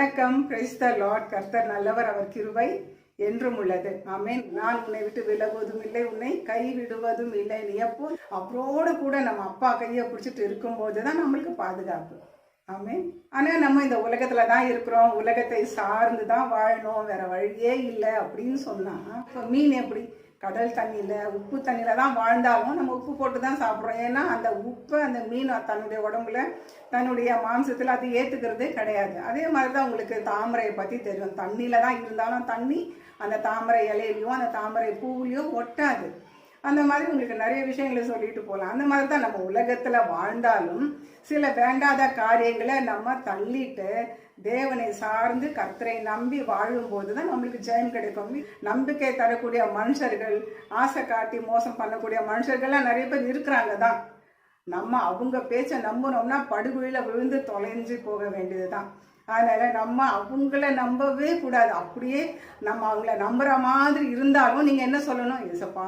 வணக்கம். கிறிஸ்த லார்ட் கர்த்தர் நல்லவர் அவர் கிருபை என்றும் உள்ளது. ஆமென் நான் உன்னை விட்டு விலகுவதும் இல்லை உன்னை கை விடுவதும் இல்லை. நீ எப்போ அவரோடு கூட நம்ம அப்பா கையை பிடிச்சிட்டு இருக்கும்போது தான் நம்மளுக்கு பாதுகாப்பு. ஆமென் ஆனால் நம்ம இந்த உலகத்தில் தான் இருக்கிறோம். உலகத்தை சார்ந்து தான் வாழணும். வேற வழியே இல்லை அப்படின்னு சொன்னால் இப்போ மீன் எப்படி? கடல் தண்ணியில் உப்பு தண்ணியில் தான் வாழ்ந்தாலும் நம்ம உப்பு போட்டு தான் சாப்பிட்றோம். ஏன்னா அந்த உப்பு அந்த மீன் தன்னுடைய உடம்புல தன்னுடைய மாம்சத்தில் அது ஏற்றுக்கிறதே கிடையாது. அதே மாதிரி தான் உங்களுக்கு தாமரையை பற்றி தெரியும். தண்ணியில் தான் இருந்தாலும் தண்ணி அந்த தாமரை இலையிலையும் அந்த தாமரை பூவிலையும் ஒட்டாது. அந்த மாதிரி உங்களுக்கு நிறைய விஷயங்களை சொல்லிட்டு போகலாம். அந்த மாதிரி தான் நம்ம உலகத்தில் வாழ்ந்தாலும் சில வேண்டாத காரியங்களை நம்ம தள்ளிட்டு தேவனை சார்ந்து கர்த்தரை நம்பி வாழும்போது தான் நம்மளுக்கு ஜெயம் கிடைக்கும். நம்பிக்கை தரக்கூடிய மனுஷர்கள் ஆசை காட்டி மோசம் பண்ணக்கூடிய மனுஷர்கள்லாம் நிறைய பேர் இருக்கிறாங்க தான் நம்ம அவங்க பேச்சை நம்பினோம்னா படுகுழியில் விழுந்து தொலைஞ்சு போக வேண்டியது தான் அதனால் நம்ம அவங்கள நம்பவே கூடாது. அப்படியே நம்ம அவங்கள நம்புகிற மாதிரி இருந்தாலும் நீங்கள் என்ன சொல்லணும்? ஏசப்பா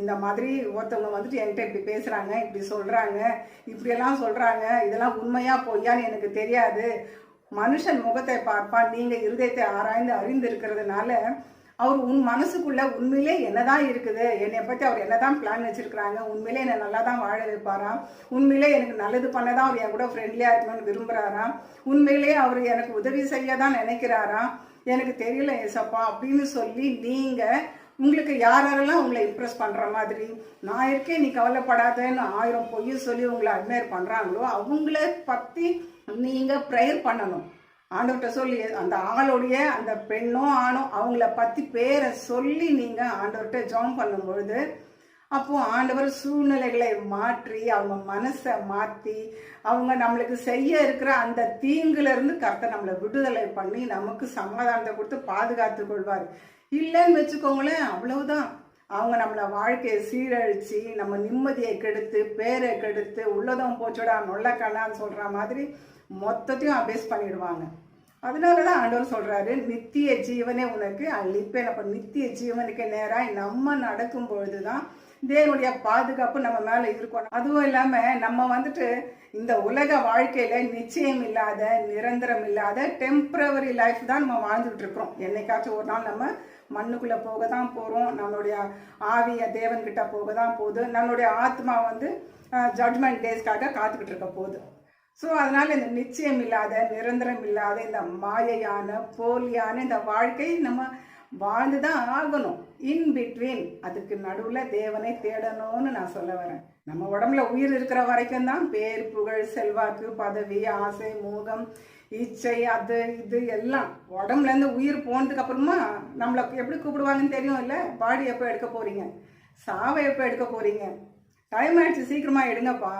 இந்த மாதிரி ஒருத்தவங்க வந்துட்டு என்கிட்ட இப்படி பேசுகிறாங்க இப்படி சொல்கிறாங்க இப்படியெல்லாம் சொல்கிறாங்க இதெல்லாம் உண்மையாக பொய்யான்னு எனக்கு தெரியாது. மனுஷன் முகத்தை பார்ப்பான் நீங்க இருதயத்தை ஆராய்ந்து அறிந்து இருக்கிறதுனால அவர் உன் மனசுக்குள்ள உண்மையிலே என்னதான் இருக்குது என்னை பற்றி அவர் என்னதான் பிளான் வச்சிருக்கிறாங்க உண்மையிலே என்னை நல்லா தான் வாழ வைப்பாராம் உண்மையிலே எனக்கு நல்லது பண்ணதான் அவர் என் கூட ஃப்ரெண்ட்லியாக இருக்கணும்னு விரும்புகிறாராம் உண்மையிலே அவர் எனக்கு உதவி செய்ய தான் நினைக்கிறாராம் எனக்கு தெரியல ஏசப்பா அப்படின்னு சொல்லி நீங்கள் உங்களுக்கு யார் யாரெல்லாம் உங்களை இம்ப்ரெஸ் பண்ணுற மாதிரி நான் இருக்கேன் நீ கவலைப்படாதேன்னு ஆயிரம் பொய்யும் சொல்லி உங்களை அட்மையர் பண்ணுறாங்களோ அவங்கள பற்றி நீங்கள் ப்ரேயர் பண்ணணும். ஆண்டவர்கிட்ட சொல்லி அந்த ஆளுடைய அந்த பெண்ணோ ஆணோ அவங்கள பற்றி பேரை சொல்லி நீங்கள் ஆண்டவர்கிட்ட ஜாம் பண்ணும்பொழுது அப்போது ஆண்டவர் சூழ்நிலைகளை மாற்றி அவங்க மனசை மாற்றி அவங்க நம்மளுக்கு செய்ய இருக்கிற அந்த தீங்குலேருந்து இருந்து நம்மளை விடுதலை பண்ணி நமக்கு சமாதானத்தை கொடுத்து பாதுகாத்து கொள்வார். இல்லைன்னு வச்சுக்கோங்களேன் அவ்வளவுதான். அவங்க நம்மளை வாழ்க்கையை சீரழிச்சு நம்ம நிம்மதியை கெடுத்து பேரை கெடுத்து உள்ளதும் போச்சுடா நொல்லக்கல்லான்னு சொல்கிற மாதிரி மொத்தத்தையும் அபேஸ் பண்ணிடுவாங்க. அதனால தான் ஆண்டவர் சொல்கிறாரு நித்திய ஜீவனே உனக்கு அழிப்பேன் அப்போ நித்திய ஜீவனுக்கு நேராக நம்ம நடக்கும் பொழுது தான் தேவனுடைய பாதுகாப்பு நம்ம மேல இருக்கணும். அதுவும் இல்லாம நம்ம வந்துட்டு இந்த உலக வாழ்க்கையில நிச்சயம் இல்லாத நிரந்தரம் இல்லாத டெம்பரவரி லைஃப் தான் நம்ம வாழ்ந்துட்டு இருக்கிறோம். என்னைக்காச்சும் ஒரு நாள் நம்ம மண்ணுக்குள்ள போக தான் போறோம். நம்மளுடைய ஆவிய தேவன்கிட்ட போக தான் போகுது. நம்மளுடைய ஆத்மா வந்து ஜட்மெண்ட் டேஸ்க்காக காத்துக்கிட்டு இருக்க போகுது. ஸோ அதனால இந்த நிச்சயம் இல்லாத நிரந்தரம் இல்லாத இந்த மாயையான போலியான இந்த வாழ்க்கை நம்ம வாழ்ந்து தான் ஆகணும். இன் பிட்வீன் அதுக்கு நடுவில் தேவனை தேடணும்னு நான் சொல்ல வரேன். நம்ம உடம்புல உயிர் இருக்கிற வரைக்கும் தான் பேர் புகழ் செல்வாக்கு பதவி ஆசை மோகம் இச்சை அது இது எல்லாம். உடம்புலேருந்து உயிர் போனதுக்கு அப்புறமா நம்மளை எப்படி கூப்பிடுவாங்கன்னு தெரியும் இல்லை? பாடி எப்போ எடுக்க போகிறீங்க சாவை எப்போ எடுக்க போகிறீங்க டைம் ஆயிடுச்சு சீக்கிரமாக எடுங்கப்பா.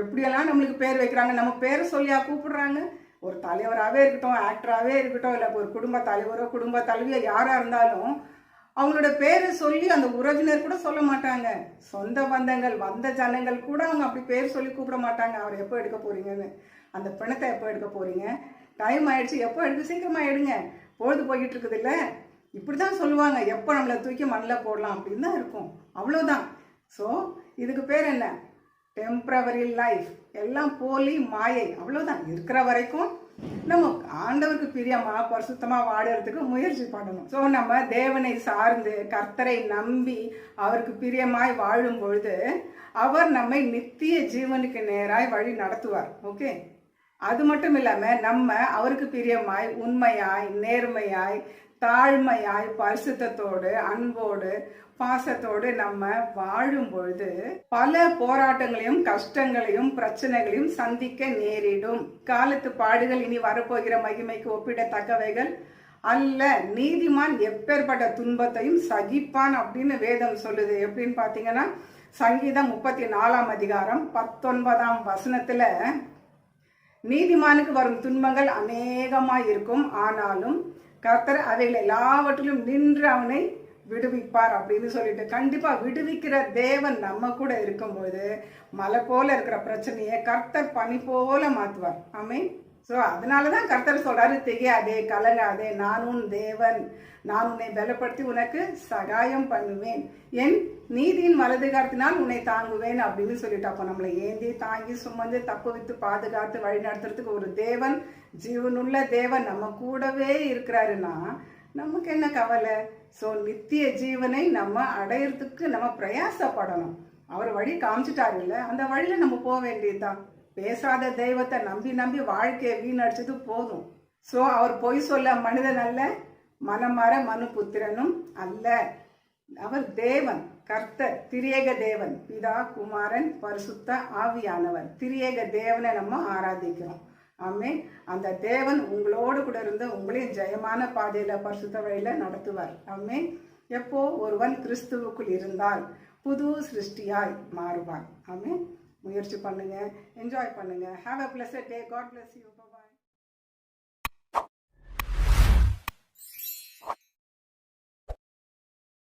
எப்படியெல்லாம் நம்மளுக்கு பேர் வைக்கிறாங்க? நம்ம பேரை சொல்லியா கூப்பிடுறாங்க? ஒரு தலைவராகவே இருக்கட்டும் ஆக்டராகவே இருக்கட்டும் இல்லை ஒரு குடும்ப தலைவரோ குடும்ப தலைவியோ யாராக இருந்தாலும் அவங்களோட பேரை சொல்லி அந்த உறவினர் கூட சொல்ல மாட்டாங்க. சொந்த பந்தங்கள் வந்த ஜனங்கள் கூட அவங்க அப்படி பேர் சொல்லி கூப்பிட மாட்டாங்க. அவர் எப்போ எடுக்க போறீங்கன்னு. அந்த பிணத்தை எப்போ எடுக்க போறீங்க? டைம் ஆயிடுச்சு. எப்போ எடுக்க? சீக்கிரமா எடுங்க. பொழுது போய்கிட்டு இருக்குது இல்லை இப்படி தான் சொல்லுவாங்க. எப்போ நம்மளை தூக்கி மண்ணில் போடலாம் அப்படின்னு தான் இருக்கும். அவ்வளோதான் ஸோ இதுக்கு பேர் என்ன? டெம்ப்ரவரி லைஃப் எல்லாம் போலி மாயை. அவ்வளோதான் இருக்கிற வரைக்கும் நம்ம ஆண்டவருக்கு பிரியமா பரிசுத்தமா வாடுறதுக்கு முயற்சி பண்ணணும். ஸோ நம்ம தேவனை சார்ந்து கர்த்தரை நம்பி அவருக்கு பிரியமாய் வாழும் பொழுது அவர் நம்மை நித்திய ஜீவனுக்கு நேராய் வழி நடத்துவார். ஓகே அது மட்டும் இல்லாம நம்ம அவருக்கு பிரியமாய் உண்மையாய் நேர்மையாய் தாழ்மையாய் பரிசுத்தத்தோடு அன்போடு பாசத்தோடு நம்ம வாழும் பொழுது பல போராட்டங்களையும் கஷ்டங்களையும் பிரச்சனைகளையும் சந்திக்க நேரிடும். காலத்து பாடுகள் இனி வரப்போகிற மகிமைக்கு ஒப்பிடத்தக்கவைகள் அல்ல. நீதிமான் எப்பேற்பட்ட துன்பத்தையும் சகிப்பான் அப்படின்னு வேதம் சொல்லுது. எப்படின்னு பாத்தீங்கன்னா சங்கீதம் முப்பத்தி நாலாம் அதிகாரம் பத்தொன்பதாம் வசனத்துல நீதிமானுக்கு வரும் துன்பங்கள் அநேகமாக இருக்கும் ஆனாலும் கர்த்தர் அவைகள் எல்லாவற்றிலும் நின்று அவனை விடுவிப்பார் அப்படின்னு சொல்லிட்டு கண்டிப்பா விடுவிக்கிற தேவன் நம்ம கூட இருக்கும்போது மலை போல இருக்கிற பிரச்சனையை கர்த்தர் பனி போல மாத்துவார் ஆமே ஸோ அதனால தான் கர்த்தர் சொல்கிறாரு திகையாதே கலங்காதே நான் உன் தேவன். நான் உன்னை பலப்படுத்தி உனக்கு சகாயம் பண்ணுவேன். என் நீதியின் வலதுகாரத்தினால் உன்னை தாங்குவேன் அப்படின்னு சொல்லிட்டு அப்போ நம்மளை ஏந்தி தாங்கி சுமந்து தப்பு வித்து பாதுகாத்து வழி நடத்துறதுக்கு ஒரு தேவன் ஜீவனுள்ள தேவன் நம்ம கூடவே இருக்கிறாருன்னா நமக்கு என்ன கவலை? ஸோ நித்திய ஜீவனை நம்ம அடையிறதுக்கு நம்ம பிரயாசப்படணும். அவர் வழி காமிச்சிட்டாரு அந்த வழியில் நம்ம போக வேண்டியதுதான். பேசாத தெய்வத்தை நம்பி நம்பி வாழ்க்கையை வீணடிச்சது போதும். ஸோ அவர் பொய் சொல்ல மனிதன் அல்ல மனமர மனு புத்திரனும் அல்ல. அவர் தேவன் கர்த்தர் திரியேக தேவன் பிதா குமாரன் பரிசுத்த ஆவியானவர். திரியேக தேவனை நம்ம ஆராதிக்கிறோம். ஆமே அந்த தேவன் உங்களோடு கூட இருந்து உங்களையும் ஜெயமான பாதையில பரிசுத்த வழியில நடத்துவார். ஆமே எப்போ ஒருவன் கிறிஸ்துவுக்குள் இருந்தால் புது சிருஷ்டியாய் மாறுவான். ஆமே முயற்சி பண்ணுங்க. என்ஜாய் பண்ணுங்க. Have a blessed day God bless you